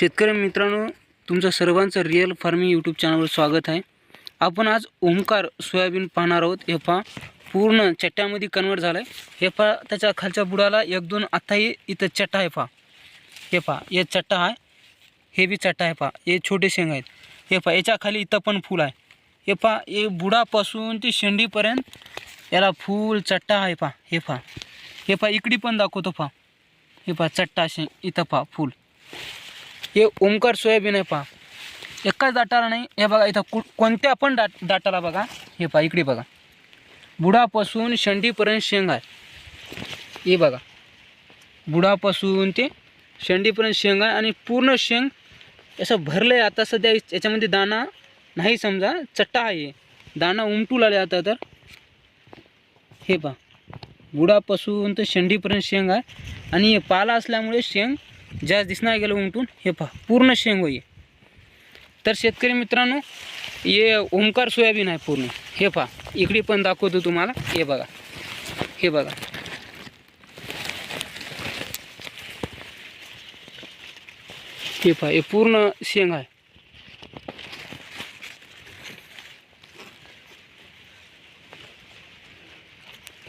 शेतकरी मित्रांनो तुमचं सर्वांचं रिअल फार्मिंग यूट्यूब चॅनलवर स्वागत आहे. आपण आज ओंकार सोयाबीन पाहणार आहोत. हे पहा पूर्ण चट्ट्यामध्ये कन्वर्ट झालं आहे हे पहा त्याच्या खालच्या बुडाला एक दोन आत्ताही इथं चट्टा आहे पहा. हे पहा हे चट्टा आहे. हे बी चट्टा आहे पहा. हे छोटे शेंग आहेत. हे पहा याच्या खाली इथं पण फूल आहे. हे पहा हे बुडापासून ते शेंडीपर्यंत याला फूल चट्टा आहे पहा. हे पहा. हे पहा इकडे पण दाखवतो पहा. हे पहा चट्टा शेंग इथं पहा फूल. हे ओमकार सोयाबीन आहे पहा. एकाच दाटाला नाही. हे बघा इथं कु कोणत्या पण दाट दाटाला बघा. हे पहा इकडे बघा. बुडापासून शेंडीपर्यंत शेंग आहे. हे बघा. बुडापासून ते शेंडीपर्यंत शेंग आहे आणि पूर्ण शेंग असं भरलं आहे आता. सध्या याच्यामध्ये दाणा नाही समजा चट्टा आहे. दाणा उमटू लागले आता तर. हे पहा. बुडापासून तर शेंडीपर्यंत शेंग आहे. आणि हे पाला असल्यामुळे शेंग जास्त दिसणार गेलं उमटून. हे पहा पूर्ण शेंग होई तर शेतकरी मित्रांनो हे ओमकार सोयाबीन आहे पूर्ण. हे पहा इकडे पण दाखवतो तुम्हाला. हे बघा. हे बघा. हे पहा हे पूर्ण शेंग आहे.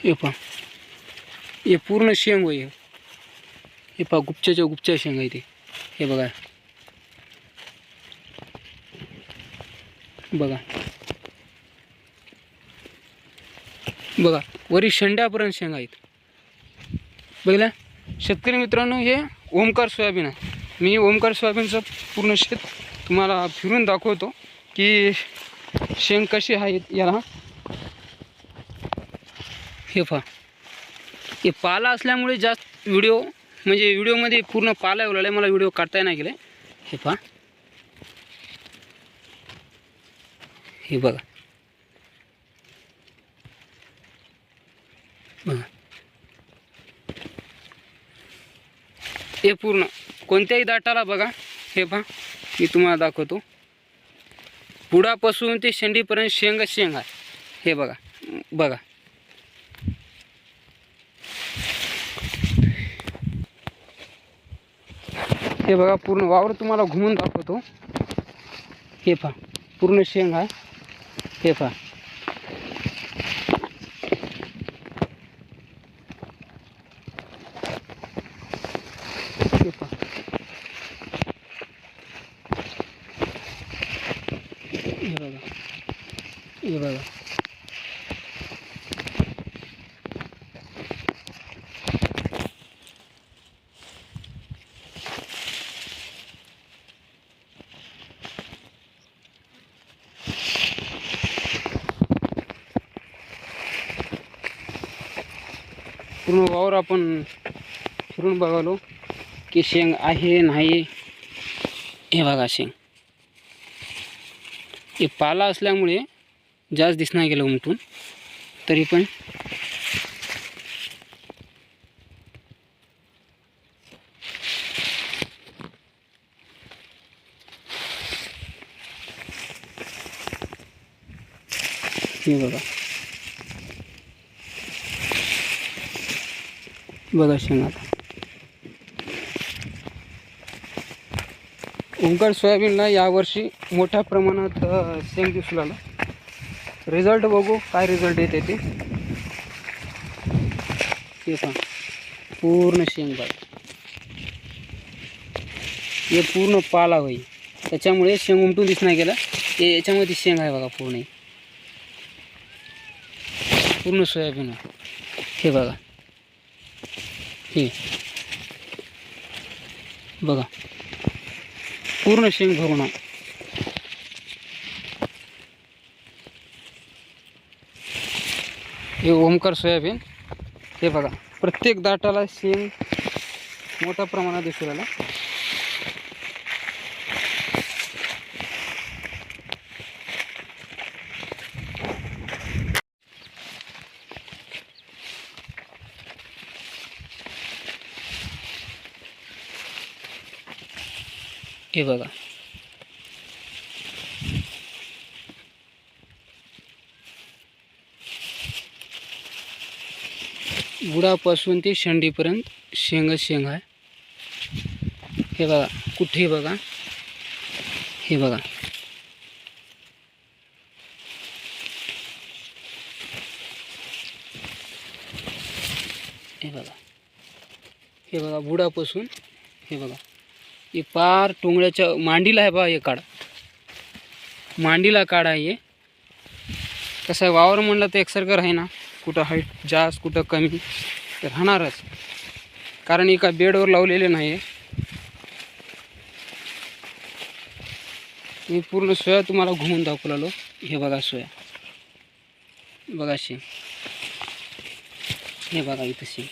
हे पहा. हे पूर्ण शेंग होई हे पहा गुपच्याच्या गुपच्या शेंगा इथे. हे बघा. बघा. बघा वरी शेंड्यापर्यंत शेंगा आहेत. बघला शेतकरी मित्रांनो हे ओमकार सोयाबीन आहे. मी ओमकार सोयाबीनचं पूर्ण शेत तुम्हाला फिरून दाखवतो की शेंग कशी आहेत याला. हे पहा. हे पाला असल्यामुळे जास्त व्हिडिओ म्हणजे व्हिडिओमध्ये पूर्ण पाला येऊ मला व्हिडिओ काढता नाही गेले. हे पहा. हे बघा. बघा. हे पूर्ण. कोणत्याही दाटाला बघा. हे पहा. मी तुम्हाला दाखवतो. पुडापासून ते शेंडीपर्यंत शेंगा शेंगा. हे बघा. बघा. हे बघा पूर्ण वावर तुम्हाला घुमून दाखवतो. हे पहा पूर्ण शेंग आहे. हे पहा हे पहा हे बघा हे बघा पूर्ण वावर आपण फिरून बघालो की शेंग आहे नाही. हे बघा शेंग. हे पाला असल्यामुळे जास्त दिसणार गेलं उमटून. तरी पण हे बघा. बघा शेंग ओंकार सोयाबीनला यावर्षी मोठ्या प्रमाणात शेंग दिसू लागला रिझल्ट बघू काय रिझल्ट येते ते. पहा. पूर्ण शेंग बघा हे पूर्ण पाला होई त्याच्यामुळे शेंग उमटून दिसणार गेला. हे याच्यामध्ये शेंग आहे बघा पूर्ण. पूर्ण सोयाबीन हे बघा. हे बघा. पूर्ण शेंग भरून हे ओमकार सोयाबीन हे बघा. प्रत्येक दाटाला शेंग मोठ्या प्रमाणात दिसू राहिला. हे बघा. बुडापासून ते शेंडीपर्यंत शेंग शेंग आहे. हे बघा कुठे बघा? हे बघा. हे बघा. हे बघा बुडापासून हे बघा. हे पार टोंगळ्याच्या मांडीला आहे बा हे काढ. मांडीला काढा आहे हे. कसं आहे वावर म्हणलं तर एकसारखं आहे ना कुठं हाईट जास्त कुठं कमी तर राहणारच. कारण एका बेडवर लावलेले नाही आहे मी पूर्ण सोया तुम्हाला घुमून दाखवलेलो. हे बघा सोया. बघा शेंग हे बघा इथं शेंग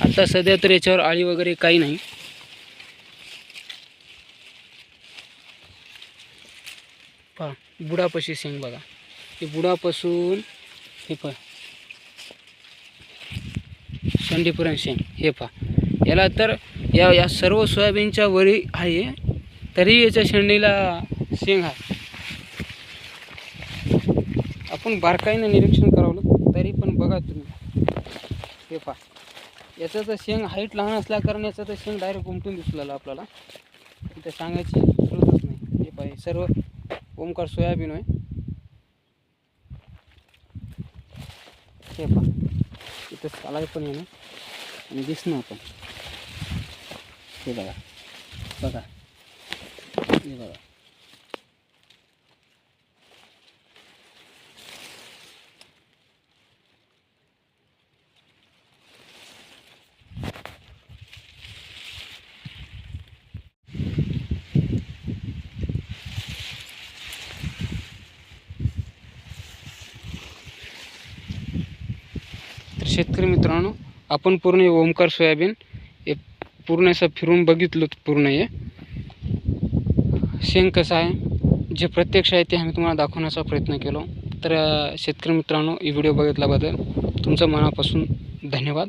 आता सध्या तर याच्यावर आळी वगैरे काही नाही. पहा बुडापाशी शेंग बघा. हे बुडापासून हे पहा. संडीपुरण शेंग हे पहा. याला तर या या सर्व सोयाबीनच्या वरी आहे. तरी याच्या शेंडीला शेंग आहे. आपण बारकाईनं निरीक्षण करावलं तरी पण बघा तुम्ही. हे पहा. याचं तर शेंग हाईट लहान असल्या कारण याचं तर शेंग डायरेक्ट उमटून दिसलेलं आपल्याला. इथं सांगायची गरजच नाही. हे पाहिजे सर्व ओमकार सोयाबीन आहे हे पहा इथं चालाय पण येणं आणि दिसणं आपण हे बघा. बघा. हे बघा. शेतकरी मित्रांनो आपण पूर्ण हे ओमकार सोयाबीन हे पूर्ण असं फिरून बघितलं पूर्ण हे. शेंग कसं आहे? जे प्रत्यक्ष आहे ते आम्ही तुम्हाला दाखवण्याचा प्रयत्न केलो. तर शेतकरी मित्रांनो ही व्हिडिओ बघितल्याबद्दल तुमचं मनापासून धन्यवाद.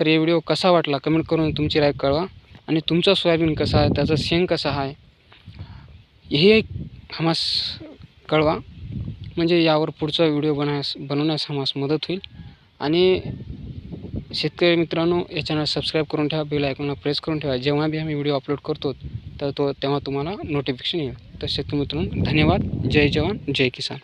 तर हे व्हिडिओ कसा वाटला कमेंट करून तुमची राय कळवा. आणि तुमचा सोयाबीन कसा आहे? त्याचा शेंग कसा आहे? हे हमास कळवा. म्हणजे यावर पुढचा व्हिडिओ बनास बनवण्यास हमास मदत होईल. आणि शेतकरी मित्रांनो या चॅनल सबस्क्राईब करून ठेवा बेल आयकॉनला प्रेस करून ठेवा. जेव्हा बी आम्ही व्हिडिओ अपलोड करतो तर तो तेव्हा तुम्हाला नोटिफिकेशन येईल. तर शेतकरी मित्रांनो धन्यवाद. जय जवान जय किसान.